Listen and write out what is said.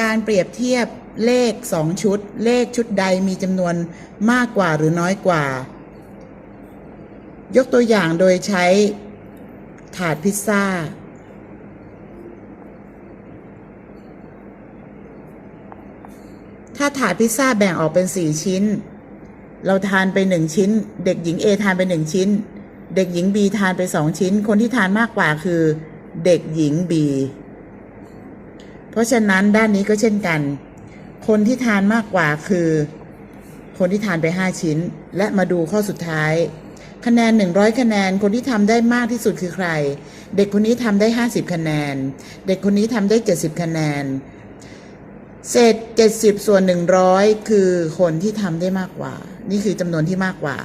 การเปรียบเทียบเลขสองชุด เลขชุดใดมีจำนวนมากกว่าหรือน้อยกว่า ยกตัวอย่างโดยใช้ถาดพิซซ่า ถ้าถาดพิซซ่าแบ่งออกเป็นสี่ชิ้น เราทานไปหนึ่งชิ้น เด็กหญิง A ทานไปหนึ่งชิ้น เด็กหญิง B ทานไปสองชิ้น คนที่ทานมากกว่าคือ เด็กหญิง B เพราะฉะนั้นด้านนี้ก็เช่นกัน คนที่ทานมากกว่าคือ คนที่ทานไปห้าชิ้น และมาดูข้อสุดท้าย คะแนน 100 คะแนน คนที่ทำได้มากที่สุดคือใคร เด็กคนนี้ทำได้ 50 คะแนน เด็กคนนี้ทำได้ 70 คะแนน เศษ 70 ส่วน 100 คือคนที่ทำได้มากกว่า นี่คือจำนวนที่มากกว่า